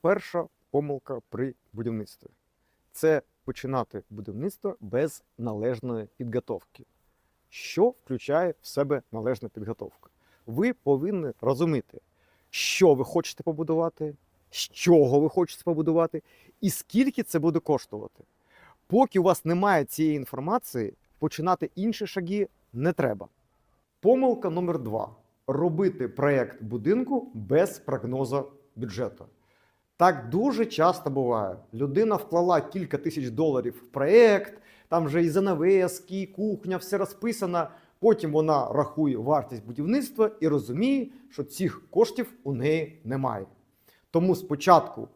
Перша помилка при будівництві це починати будівництво без належної підготовки. Що включає в себе належна підготовка? Ви повинні розуміти, що ви хочете побудувати, з чого ви хочете побудувати, і скільки це буде коштувати. Поки у вас немає цієї інформації, починати інші шаги не треба. Помилка номер два: робити проєкт будинку без прогнозу бюджету. Так дуже часто буває. Людина вклала кілька тисяч доларів в проєкт, там вже і занавески, і кухня, все розписано. Потім вона рахує вартість будівництва і розуміє, що цих коштів у неї немає. Тому спочатку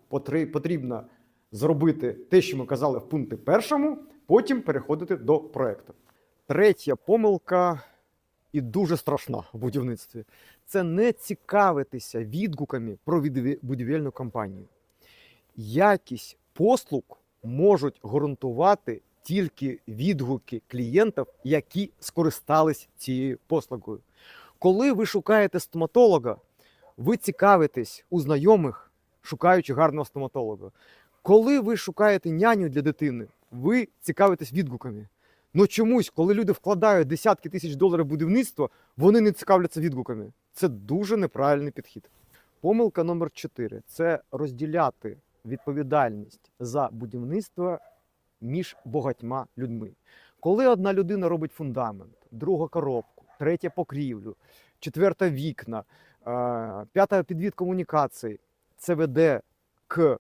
потрібно зробити те, що ми казали в пункті першому, потім переходити до проєкту. Третя помилка і дуже страшна в будівництві це не цікавитися відгуками про будівельну компанію. Якість послуг можуть гарантувати тільки відгуки клієнтів, які скористались цією послугою. Коли ви шукаєте стоматолога, ви цікавитесь у знайомих, шукаючи гарного стоматолога. Коли ви шукаєте няню для дитини, ви цікавитесь відгуками. Ну чомусь, коли люди вкладають десятки тисяч доларів в будівництво, вони не цікавляться відгуками. Це дуже неправильний підхід. Помилка номер 4 це розділяти відповідальність за будівництво між багатьма людьми. Коли одна людина робить фундамент, друга коробку, третя покрівлю, четверта вікна, е, п'ята підвід комунікації, це веде к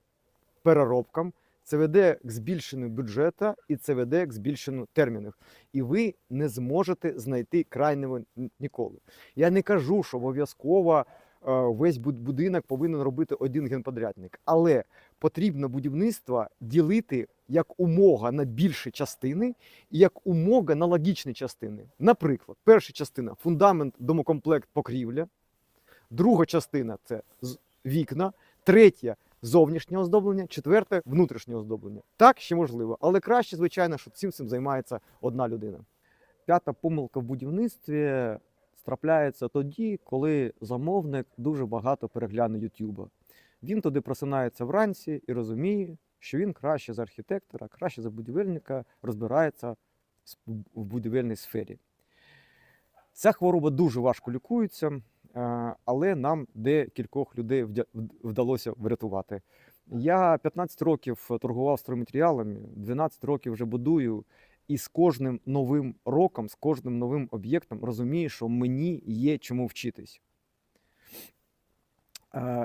переробкам, це веде к збільшенню бюджету і це веде к збільшенню термінів. І ви не зможете знайти крайнього ніколи. Я не кажу, що обов'язково весь будинок повинен робити один генподрядник, але потрібно будівництво ділити як умога на більші частини і як умога на логічні частини. Наприклад, перша частина фундамент, домокомплект, покрівля, друга частина це вікна, третя зовнішнє оздоблення, четверте внутрішнє оздоблення. Так ще можливо, але краще, звичайно, що цим цим займається одна людина. П'ята помилка в будівництві трапляється тоді, коли замовник дуже багато перегляне Ютуба. Він туди просинається вранці і розуміє, що він краще за архітектора, краще за будівельника розбирається в будівельній сфері. Ця хвороба дуже важко лікується, е, але нам декількох людей вдалося врятувати. Я 15 років торгував стройматеріалами, 12 років вже будую, і з кожним новим роком, з кожним новим об'єктом розумію, що мені є чому вчитись. Е,